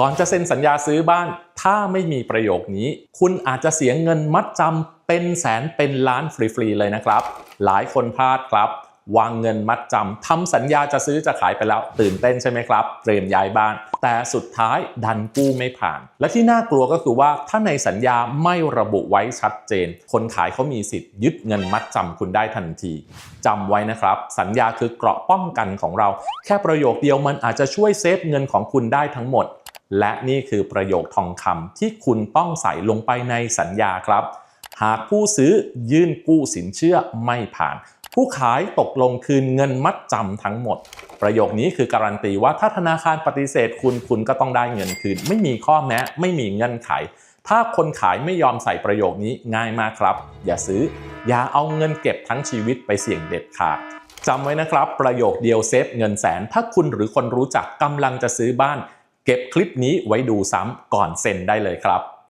ก่อนจะเซ็นสัญญาซื้อบ้าน ถ้าไม่มีประโยคนี้ คุณอาจจะเสียเงินมัดจำเป็นแสนเป็นล้านฟรีๆเลยนะครับ หลายคนพลาดครับ วางเงินมัดจำทำสัญญาจะซื้อจะขายไปแล้ว ตื่นเต้นใช่ไหมครับ เตรียมย้ายบ้าน แต่สุดท้ายดันกู้ไม่ผ่าน และที่น่ากลัวก็คือว่าถ้าในสัญญาไม่ระบุไว้ชัดเจน คนขายเขามีสิทธิ์ยึดเงินมัดจำคุณได้ทันทีจำไว้นะครับ สัญญาคือเกราะป้องกันของเรา แค่ประโยคเดียวมันอาจจะช่วยเซฟเงินของคุณได้ทั้งหมด และนี่คือประโยคทองคำที่คุณต้องใส่ลงไปในสัญญาครับ หากผู้ซื้อยื่นกู้สินเชื่อไม่ผ่าน ผู้ขายตกลงคืนเงินมัดจำทั้งหมด ประโยคนี้คือการันตีว่าถ้าธนาคารปฏิเสธคุณคุณก็ต้องได้เงินคืน ไม่มีข้อแม้ไม่มีเงื่อนไข ถ้าคนขายไม่ยอมใส่ประโยคนี้ง่ายมากครับ อย่าซื้อ อย่าเอาเงินเก็บทั้งชีวิตไปเสี่ยงเด็ดขาดจำไว้นะครับ ประโยคเดียวเซฟเงินแสน ถ้าคุณหรือคนรู้จักกำลังจะซื้อบ้าน เก็บคลิปนี้ไว้ดูซ้ำก่อนเซ็นได้เลยครับ